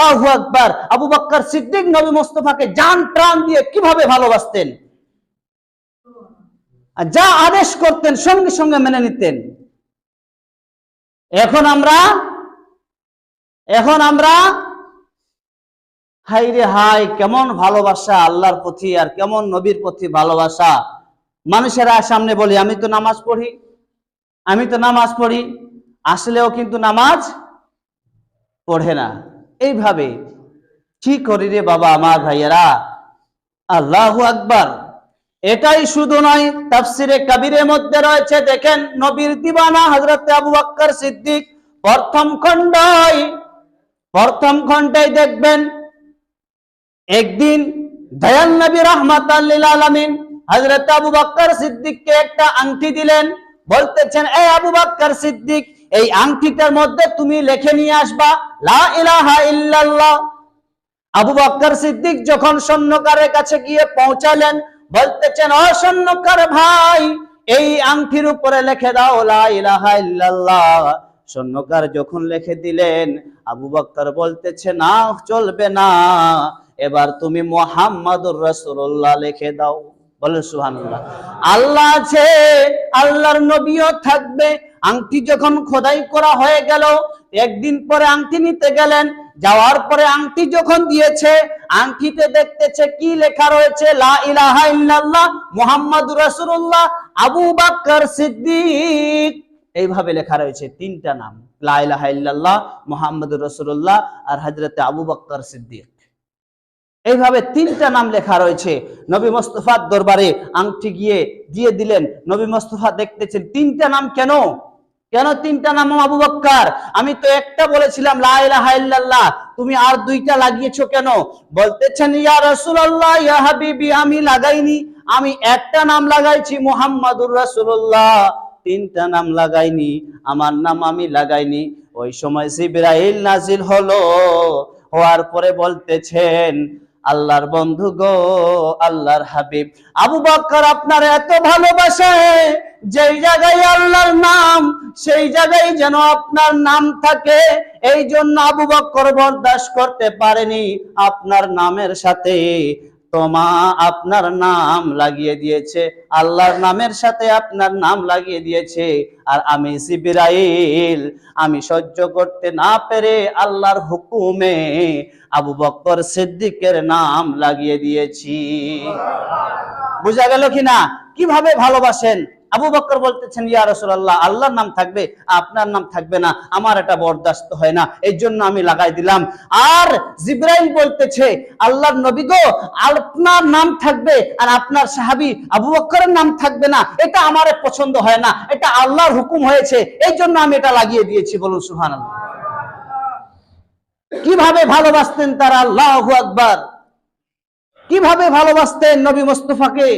আল্লাহ আকবার, আবু বক্কর সিদ্দিক, নবী মোস্তফাকে জান, প্রাণ দিয়ে কীভাবে ভালোবাসতেন? যা আদেশ করতেন, সঙ্গে সঙ্গে মেনে নিতেন। এখন আমরা এখন আমরা হাই রে হাই কেমন ভালোবাসা আল্লাহর প্রতি আর কেমন নবীর প্রতি ভালোবাসা। মানুষেরা সামনে বলি, আমি তো নামাজ পড়ি, আমি তো নামাজ পড়ি, আসলেও কিন্তু নামাজ পড়ে না। এইভাবে কি করি রে বাবা আমার ভাইয়েরা? আল্লাহ আকবার। এটাই শুধু নয়, তাফসিরে কাবিরের মধ্যে রয়েছে, দেখেন নবীর দিবানা হযরত আবু বকর সিদ্দিক, প্রথম খণ্ডই, প্রথম খণ্ডে দেখবেন, একদিন দয়াল নবী রহমাতাল্লিল আলামিন হযরত আবু বকর সিদ্দিককে একটা আংটি দিলেন, বলতেছেন এই আবু বকর সিদ্দিক এই আংটিটার মধ্যে তুমি লিখে নিয়ে আসবা, লা ইলাহা ইল্লাল্লাহ। আবু বকর সিদ্দিক যখন স্বর্ণকারের কাছে গিয়ে পৌঁছালেন, বলতেছেন, ও স্বর্ণকার ভাই, এই আংটির উপরে লিখে দাও, লা ইলাহা ইল্লাল্লাহ। স্বর্ণকার যখন লিখে দিলেন, আবু বকর বলতেছে, না, চলবে না। এবার তুমি মোহাম্মদুর রাসূলুল্লাহ লিখে দাও। বলে সুবহানাল্লাহ। আল্লাহ আছে, আল্লাহর নবীও থাকবে আংটি যখন খোদাই করা হয়ে গেল, একদিন পরে আংটি নিতে গেলেন। যাওয়ার পরে আংটি যখন দিয়েছে, আংটিতে দেখতেছে কি লেখা রয়েছে? লা ইলাহা ইল্লাল্লাহ মুহাম্মাদুর রাসূলুল্লাহ আবু বকর সিদ্দিক। এইভাবে লেখা রয়েছে তিনটা নাম। লা ইলাহা ইল্লাল্লাহ মুহাম্মাদুর রাসূলুল্লাহ আর হযরতে আবু বকর সিদ্দিক। এইভাবে তিনটা নাম লেখা রয়েছে। নবী মোস্তফার দরবারে আংটি গিয়ে, দিয়ে দিলেন। নবী মোস্তফা দেখতেছেন তিনটা নাম কেন? কেন তিনটা নাম আবু বক্কার? আমি তো একটা বলেছিলাম, লা ইলাহা ইল্লাল্লাহ। তুমি আর দুইটা লাগিয়েছো কেন? বলতেছেন, ইয়া রাসূলুল্লাহ, ইয়া হাবিবি, আমি লাগাইনি। আমি একটা নাম লাগাইছি, মুহাম্মাদুর রাসূলুল্লাহ। তিনটা নাম লাগাইনি, আমার নাম আমি লাগাইনি। ওই সময় জিবরাইল নাজিল হলো। হওয়ার পরে বলতেছেন, আল্লাহর বন্ধু গো, আল্লাহর হাবিব। আবু বকর আপনার এত ভালোবাসে, যেই জায়গায় আল্লাহর নাম সেই জায়গায় যেন আপনার নাম থাকে, এই জন্য আবু বকর বরদাস্ত করতে পারেনি আপনার নামের সাথে। তোমা আপনার নাম লাগিয়ে দিয়েছে, আল্লাহর নামের সাথে আপনার নাম লাগিয়ে দিয়েছে। আর আমি সিবিরাইল আমি সহ্য করতে না পেরে আল্লাহর হুকুমে আবু বক্কর সিদ্দিকের নাম লাগিয়ে দিয়েছি। বুঝা গেল কিনা? কীভাবে ভালোবাসেন? আবু বক্কর বলতেছেন, ইয়া রাসূলুল্লাহ, আল্লাহর নাম থাকবে, আপনার নাম থাকবে না, আমার এটা বরদাস্ত হয় না এই জন্য আমি লাগাই দিলাম। আর জিব্রাইল বলতেছে, আল্লাহর নবী গো, আপনার নাম থাকবে আর আপনার সাহাবী আবু বক্করের নাম থাকবে না, এটা আমার পছন্দ হয় না, এটা আল্লাহর হুকুম হয়েছে এই জন্য আমি এটা লাগিয়ে দিয়েছি। বলুন, সুবহানাল্লাহ। কীভাবে ভালোবাসতেন তারা? আল্লাহ আকবার। কীভাবে ভালোবাসতেন নবী মুস্তফাকে?